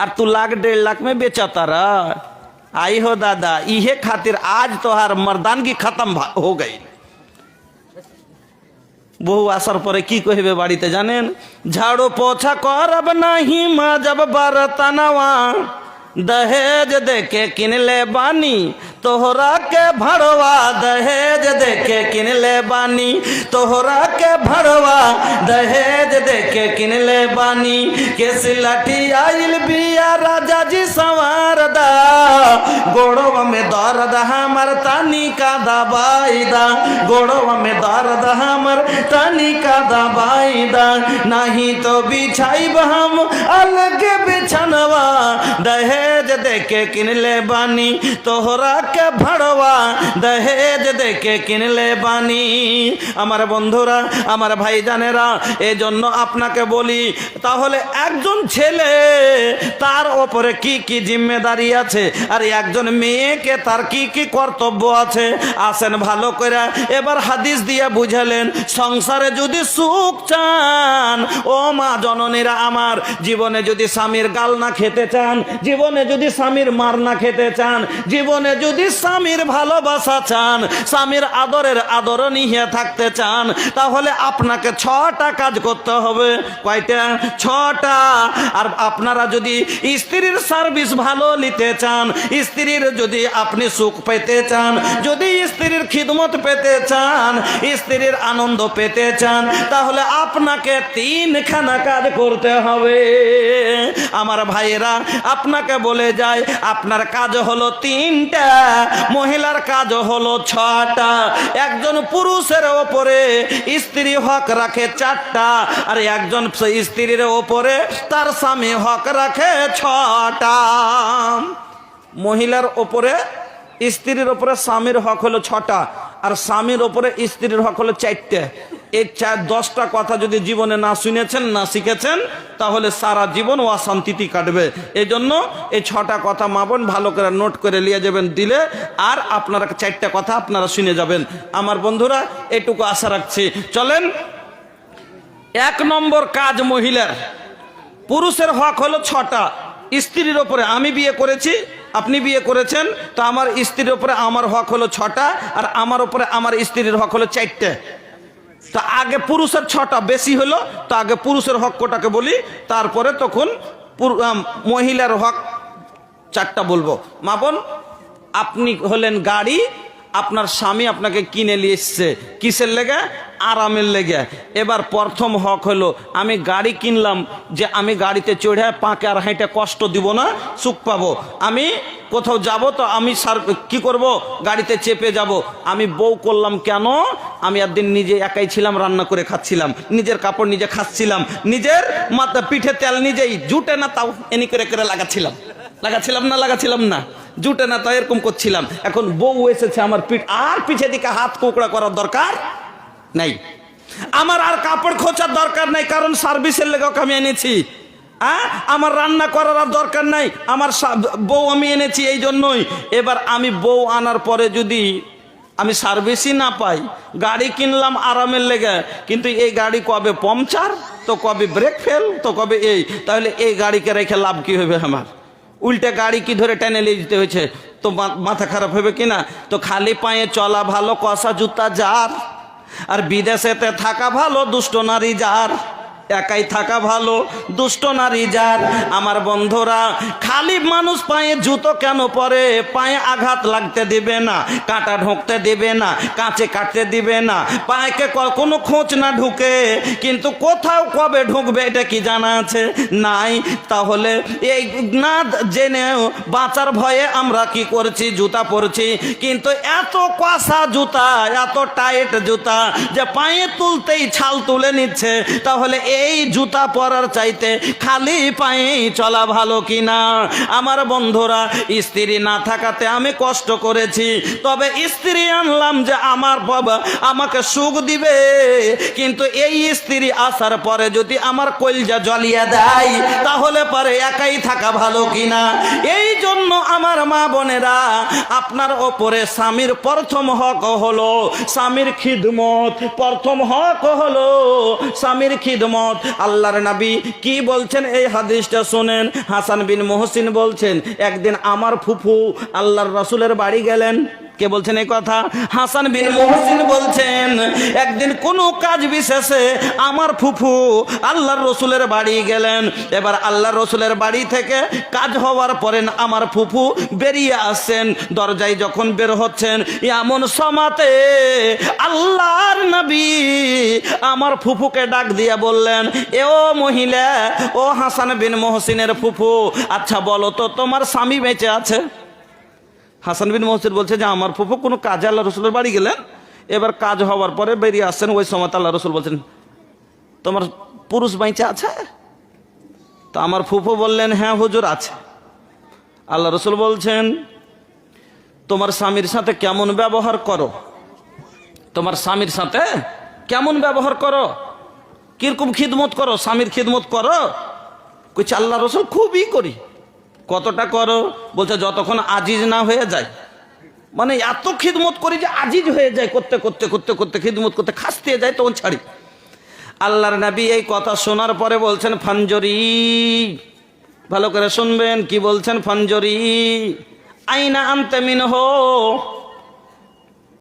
और तू लाख डेढ़ लाख में बेचता रह। आई हो दादा, इहे खातिर आज तोहार मर्दानगी खत्म हो गई। बहु असर पर की कहबे बाड़ी ते जाने झाड़ो पोछा कर अब नहीं माँ, जब बरतनवा दहेज देके किनले बानी, तोहरा के भड़वा दहेज देके किनले बानी, तोहरा के भड़वा दहेज देके किनले बानी केस लाठी आइल बिया राजा जी संवार दा गोड़वा में दर्द हमर तानी का दबाई दा गोड़वा में दर्द हमर तानी का दबाई दा नहीं तो बिछाइब हम अलग बिछनवा दहेज देके किनले बानी तोहरा के भड़वा दहेज देके কিনলে বানি আমার বন্ধুরা আমার ভাই জানেরা এই জন্য আপনাকে বলি, তাহলে একজন ছেলে তার ওপরে কি কি জিম্মেদারি আছে? আর একজন মেয়েকে তার কি কি কর্তব্য আছে? আসেন ভালো করে এবার হাদিস দিয়ে বুঝালেন, সংসারে যদি সুখ চান ও মা জননীরা আমার, জীবনে যদি স্বামীর গাল না খেতে চান, জীবনে যদি স্বামীর মার না খেতে চান, জীবনে যদি স্বামীর ভালোবাসা চান, স্বামীর আদরের আদরণীয় থাকতে চান, তাহলে আপনাকে ছটা কাজ করতে হবে। কয়টা? ছটা। আর আপনারা যদি স্ত্রীর সার্ভিস ভালো নিতে চান, স্ত্রীর যদি আপনি সুখ পেতে চান, যদি স্ত্রীর খিদমত পেতে চান, স্ত্রীর আনন্দ পেতে চান, তাহলে আপনাকে তিনখানা কাজ করতে হবে। আমার ভাইয়েরা, আপনাকে বলে যায়, আপনার কাজ হলো তিনটা, মহিলার কাজ হলো ছটা। একজন পুরুষের ওপরে স্ত্রী হক রাখে চারটা, আর একজন স্ত্রীর ওপরে তার স্বামী হক রাখে ছটা। মহিলার ওপরে স্ত্রীর ওপরে স্বামীর হক হলো ছটা, আর স্বামীর ওপরে স্ত্রীর হক হলো চারটে। এই চার দশটা কথা যদি জীবনে না শুনেছেন, না শিখেছেন, তাহলে সারা জীবন ও অশান্তিতে কাটবে। এই জন্য এই ছটা কথা মাবন ভালো করে নোট করে নিয়ে যাবেন, দিলে আর আপনারা চারটা কথা আপনারা শুনে যাবেন। আমার বন্ধুরা, এটুকু আশা রাখছি। চলেন, এক নম্বর কাজ মহিলার। পুরুষের হক হলো ছটা। স্ত্রীর ওপরে আমি বিয়ে করেছি, আপনি বিয়ে করেছেন, তো আমার স্ত্রীর ওপরে আমার হক হলো ছটা, আর আমার ওপরে আমার স্ত্রীর হক হলো চারটে। তা আগে পুরুষের ছটা বেশি হলো, তো আগে পুরুষের হক কোটাকে বলি, তারপরে তখন মহিলার হক চারটা বলব। মাপন, আপনি হলেন গাড়ি আপনার স্বামী আপনাকে কিনে নিয়ে এসছে। কিসের লেগে? আরামের লেগে। এবার প্রথম হক হলো, আমি গাড়ি কিনলাম যে আমি গাড়িতে চড়ে পাকে আর হাঁটে কষ্ট দিব না, সুখ পাবো। আমি কোথাও যাব তো আমি সার কি করব? গাড়িতে চেপে যাব। আমি বউ করলাম কেন? আমি একদিন নিজে একাই ছিলাম, রান্না করে খাচ্ছিলাম। নিজের কাপড় নিজে খাচ্ছিলাম। নিজের মাথা পিঠে তেল নিজেই জুটে না তাও এনি করে করে লাগাচ্ছিলাম। লাগাচ্ছিলাম না লাগাচ্ছিলাম না। জুটে না তাই এরকম করছিলাম। এখন বউ এসেছে আমার পিঠ। আর পিছে দিকে হাত কুকড়া করার দরকার নাই। আমার আর কাপড় খোঁচার দরকার নাই, কারণ সার্ভিসের লেগে আমি এনেছি। হ্যাঁ? আমার রান্না করার আর দরকার নাই। আমার বউ আমি এনেছি এই জন্যই। এবার আমি বউ আনার পরে যদি আমি সার্ভিসই না পাই, গাড়ি কিনলাম আরামের লেগে, কিন্তু এই গাড়ি কবে পাংচার? তো কবে ব্রেক ফেল? তো কবে এই? তাহলে এই গাড়িকে রেখে লাভ কি হবে আমার? উল্টে গাড়ি কি ধরে টেনে নিয়ে যেতে হয়েছে? তো মাথা খারাপ হবে কিনা তো খালি পায়ে চলা ভালো, কষা জুতা যার। আর বিদেশেতে থাকা ভালো, দুষ্ট নারী যার। একাই থাকা ভালো, দুষ্ট নারী যার আমার বন্ধুরা, খালি মানুষ পায়ে জুতো কেন পরে? পায়ে আঘাত লাগতে দিবে না, কাঁটা ঢুকতে দিবে না, কাঁচে কাটতে দিবে না। পায়েকে কোনো খোঁচ না ঢুকে, কিন্তু কোথাও কবে ঢুকবে এটা কি জানা আছে? নাই। তাহলে এই না জেনেও বাঁচার ভয়ে আমরা কি করছি? জুতা পরছি। কিন্তু এত কষা জুতা, এত টাইট জুতা যে পায়ে তুলতেই ছাল তুলে নিচ্ছে। তাহলে এই জুতা পরার চাইতে খালি পায়েই চলা ভালো কিনা? আমার বন্ধুরা, স্ত্রী না থাকাতে আমি কষ্ট করেছি। তবে স্ত্রী আনলাম যে আমার বাবা আমাকে সুখ দিবে। কিন্তু এই স্ত্রী আসার পরে যদি আমার কলজা জ্বলিয়ে দেয়, তাহলে পরে একাই থাকা ভালো কিনা? এই আমার মা বোনেরা, আপনার ওপরে স্বামীর প্রথম হক হলো স্বামীর খিদমত। প্রথম হক হলো স্বামীর খিদমত। আল্লাহর নবী কি বলছেন এই হাদিসটা শোনেন। হাসান বিন মোহসিন বলছেন, একদিন আমার ফুফু আল্লাহর রসুলের বাড়ি গেলেন। কে বলছেন এই কথা? হাসান বিন মোহসিন বলছেন, একদিন কোনো কাজ বিশেষে আমার ফুফু আল্লাহর রসুলের বাড়ি গেলেন। এবার আল্লাহর রসুলের বাড়ি থেকে কাজ হওয়ার পরে আমার ফুফু বেরিয়ে আসছেন। দরজায় যখন বের হচ্ছেন, এমন সমাতে আল্লাহর নবী আমার ফুফুকে ডাক দিয়ে বললেন এ ও মহিলা, ও হাসান বিন মোহসিনের ফুফু আচ্ছা বলো তো তোমার স্বামী বেঁচে আছে? হাসান বিন মহসিন বলছে যে, আমার ফুফু কোনো কাজে আল্লাহ রসুলের বাড়ি গেলেন। এবার কাজ হওয়ার পরে বেরিয়ে আসছেন, ওই সময় আল্লাহ রসুল বলছেন, তোমার পুরুষ বাইচে আছে? তো আমার ফুফু বললেন হ্যাঁ হুজুর আছে। আল্লাহ রসুল বলছেন, তোমার স্বামীর সাথে কেমন ব্যবহার করো? তোমার স্বামীর সাথে কেমন ব্যবহার করো? কীরকম খিদমত করো? স্বামীর খিদমত করো? কইছে, আল্লাহ রসুল খুবই করি। কতটা করো? বলছে, যতক্ষণ আজিজ না হয়ে যায় মানে এত খিদমত করি যে আজিজ হয়ে যায়, করতে করতে করতে করতে, খিদমত করতে খাসতে যায়, তখন ছাড়ি। আল্লাহর নবী এই কথা শোনার পরে বলছেন ফাঞ্জরি ভালো করে শুনবেন, কি বলছেন? ফাঞ্জরি আইনা আনতে মিন হো